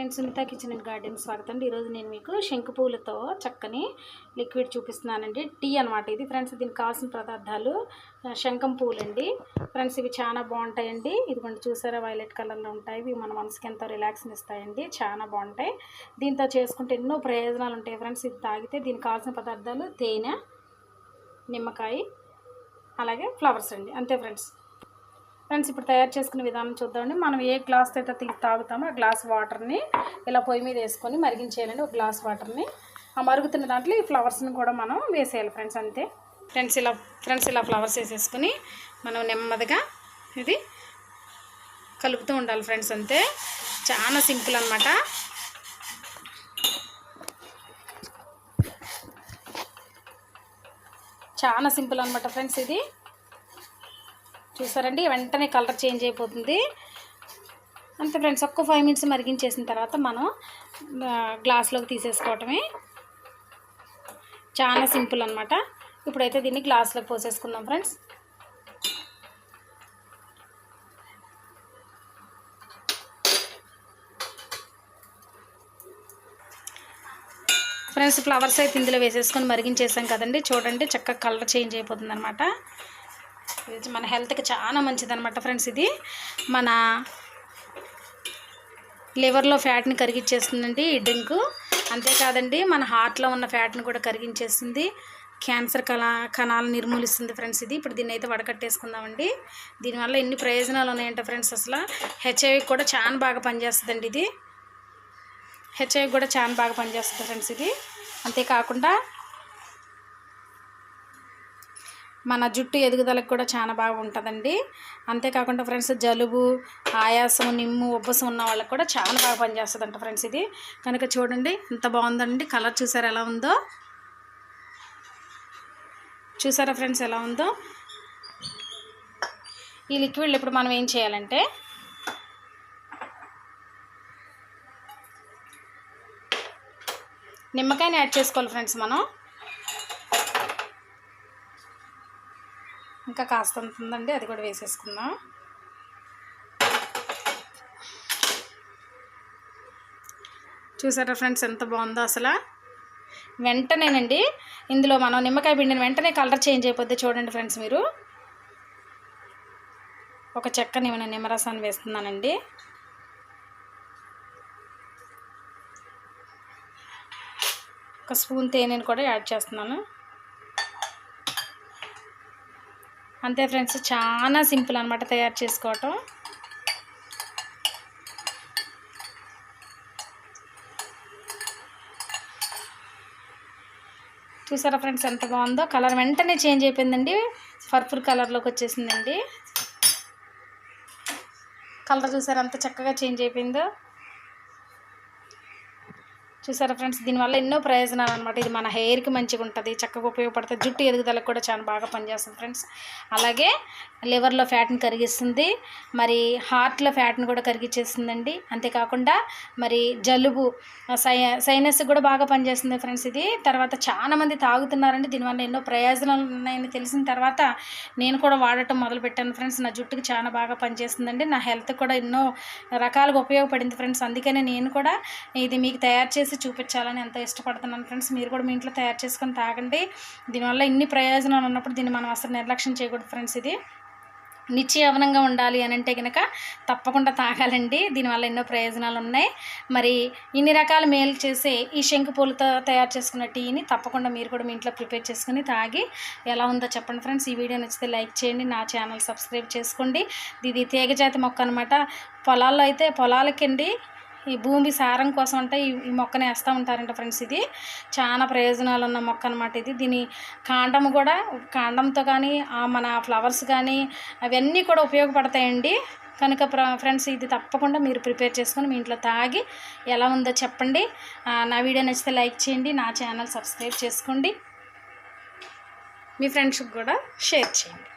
Friends Sunitha kitchen and garden స్వాగతం. అండి ఈరోజు నేను మీకు శంకు పువ్వులతో చక్కని లిక్విడ్ చూపిస్తున్నానండి. టీ అనమాట ఇది ఫ్రెండ్స్ దీనికి కావాల్సిన పదార్థాలు శంఖం పూలండి ఫ్రెండ్స్ ఇవి చాలా బాగుంటాయండి. ఇదిగోండి చూసారా వైలెట్ కలర్లో ఉంటాయి. ఇవి మన మనసుకి ఎంతో రిలాక్స్ని ఇస్తాయండి. చాలా బాగుంటాయి. దీంతో చేసుకుంటే ఎన్నో ప్రయోజనాలు ఉంటాయి ఫ్రెండ్స్. ఇది తాగితే దీనికి కావాల్సిన పదార్థాలు తేనె నిమ్మకాయ అలాగే ఫ్లవర్స్ అండి. అంతే ఫ్రెండ్స్. ఫ్రెండ్స్ ఇప్పుడు తయారు చేసుకునే విధానం చూద్దామండి. మనం ఏ గ్లాస్ అయితే తీ తాగుతామో ఆ గ్లాస్ వాటర్ని ఇలా పొయ్యి మీద వేసుకొని మరిగించేయాలండి ఒక గ్లాస్ వాటర్ని. ఆ మరుగుతున్న దాంట్లో ఈ ఫ్లవర్స్ని కూడా మనం వేసేయాలి ఫ్రెండ్స్ అంతే. ఫ్రెండ్స్ ఇలా ఫ్రెండ్స్ ఇలా ఫ్లవర్స్ వేసేసుకొని మనం నెమ్మదిగా ఇది కలుపుతూ ఉండాలి ఫ్రెండ్స్ అంతే. చాలా సింపుల్ అనమాట చాలా సింపుల్ అనమాట ఫ్రెండ్స్ ఇది. చూసారండి వెంటనే కలర్ చేంజ్ అయిపోతుంది. అంతే ఫ్రెండ్స్ ఒక్క ఫైవ్ మినిట్స్ మరిగించేసిన తర్వాత మనం గ్లాస్లోకి తీసేసుకోవటమే. చాలా సింపుల్ అనమాట ఇప్పుడైతే దీన్ని గ్లాస్లోకి పోసేసుకుందాం ఫ్రెండ్స్. ఫ్రెండ్స్ ఫ్లవర్స్ అయితే ఇందులో వేసేసుకొని మరిగించేసాం కదండి. చూడండి చక్కగా కలర్ చేంజ్ అయిపోతుంది అనమాట ఇది మన హెల్త్కి చాలా మంచిది అనమాట ఫ్రెండ్స్ ఇది. మన లివర్లో ఫ్యాట్ని కరిగించేస్తుందండి ఈ డ్రింకు. అంతేకాదండి మన హార్ట్లో ఉన్న ఫ్యాట్ని కూడా కరిగించేస్తుంది. క్యాన్సర్ కళ కణాలు నిర్మూలిస్తుంది ఫ్రెండ్స్ ఇది. ఇప్పుడు దీన్ని అయితే వడకట్టేసుకుందామండి. దీనివల్ల ఎన్ని ప్రయోజనాలు ఉన్నాయంట ఫ్రెండ్స్ అసలు. హెచ్ఐవి కూడా చాలా బాగా పనిచేస్తుందండి ఇది. హెచ్ఐవి కూడా చాలా బాగా పనిచేస్తుంది ఫ్రెండ్స్ ఇది. అంతేకాకుండా మన జుట్టు ఎదుగుదలకు కూడా చాలా బాగా ఉంటుందండి అంతేకాకుండా ఫ్రెండ్స్ జలుబు ఆయాసం నిమ్ము ఉబ్బసం ఉన్న వాళ్ళకి కూడా చాలా బాగా పనిచేస్తుందంట ఫ్రెండ్స్ ఇది. కనుక చూడండి ఎంత బాగుందండి. కలర్ చూసారా ఎలా ఉందో? చూసారా ఫ్రెండ్స్ ఎలా ఉందో? ఈ లిక్విడ్ ఇప్పుడు మనం ఏం చేయాలంటే నిమ్మకాయని యాడ్ చేసుకోవాలి ఫ్రెండ్స్ మనం. ఇంకా కాస్త ఉందండి అది కూడా వేసేసుకుందాం. చూసారా ఫ్రెండ్స్ ఎంత బాగుందో అసలు? వెంటనేనండి ఇందులో మనం నిమ్మకాయ పిండిని వెంటనే కలర్ చేంజ్ అయిపోద్ది చూడండి ఫ్రెండ్స్ మీరు. ఒక చెక్క నిమ్మ నిమ్మరసాన్ని వేస్తున్నానండి. ఒక స్పూన్ తేనెని కూడా యాడ్ చేస్తున్నాను. అంతే ఫ్రెండ్స్ చాలా సింపుల్ అనమాట తయారు చేసుకోవటం. చూసారా ఫ్రెండ్స్ ఎంత బాగుందో? కలర్ వెంటనే చేంజ్ అయిపోయిందండి. పర్పుల్ కలర్లోకి వచ్చేసిందండి. కలర్ చూసారా ఎంత చక్కగా చేంజ్ అయిపోయిందో? చూసారా ఫ్రెండ్స్? దీనివల్ల ఎన్నో ప్రయోజనాలు అనమాట ఇది మన హెయిర్కి మంచిగా ఉంటుంది చక్కగా ఉపయోగపడుతుంది జుట్టు ఎదుగుదలకు కూడా చాలా బాగా పనిచేస్తుంది ఫ్రెండ్స్. అలాగే లివర్లో ఫ్యాట్ని కరిగిస్తుంది మరి హార్ట్లో ఫ్యాట్ని కూడా కరిగించేస్తుందండి అంతేకాకుండా మరి జలుబు సై సైనస్ కూడా బాగా పనిచేస్తుంది ఫ్రెండ్స్ ఇది. తర్వాత చాలామంది తాగుతున్నారండి దీనివల్ల ఎన్నో ప్రయోజనాలు ఉన్నాయని తెలిసిన తర్వాత నేను కూడా వాడటం మొదలుపెట్టాను ఫ్రెండ్స్. నా జుట్టుకి చాలా బాగా పనిచేస్తుందండి. నా హెల్త్ కూడా ఎన్నో రకాలుగా ఉపయోగపడింది ఫ్రెండ్స్. అందుకనే నేను కూడా ఇది మీకు తయారు చేసి చూపించాలని ఎంతో ఇష్టపడుతున్నాను ఫ్రెండ్స్. మీరు కూడా మీ ఇంట్లో తయారు చేసుకొని తాగండి. దీనివల్ల ఇన్ని ప్రయోజనాలు ఉన్నప్పుడు దీన్ని మనం అసలు నిర్లక్ష్యం చేయకూడదు ఫ్రెండ్స్ ఇది. నిత్య యవనంగా ఉండాలి అని అంటే కనుక తప్పకుండా తాగాలండి. దీనివల్ల ఎన్నో ప్రయోజనాలు ఉన్నాయి. మరి ఇన్ని రకాల మేలు చేసే ఈ శంకు పూలతో తయారు చేసుకున్న టీని తప్పకుండా మీరు కూడా మీ ఇంట్లో ప్రిపేర్ చేసుకుని తాగి ఎలా ఉందో చెప్పండి ఫ్రెండ్స్. ఈ వీడియో నచ్చితే లైక్ చేయండి నా ఛానల్ సబ్స్క్రైబ్ చేసుకోండి. ఇది తీగజాతి మొక్క అనమాట పొలాల్లో అయితే పొలాలకండి. ఈ భూమి సారం కోసం అంటే ఈ మొక్కను వేస్తూ ఉంటారంట ఫ్రెండ్స్ ఇది. చాలా ప్రయోజనాలు ఉన్న మొక్క అనమాట ఇది. దీని కాండం కూడా కాండంతో కానీ మన ఫ్లవర్స్ కానీ అవన్నీ కూడా ఉపయోగపడతాయండి. కనుక ప్ర ఫ్రెండ్స్ ఇది తప్పకుండా మీరు ప్రిపేర్ చేసుకొని మీ ఇంట్లో తాగి ఎలా ఉందో చెప్పండి. నా వీడియో నచ్చితే లైక్ చేయండి నా ఛానల్ సబ్స్క్రైబ్ చేసుకోండి. మీ ఫ్రెండ్స్కి కూడా షేర్ చేయండి.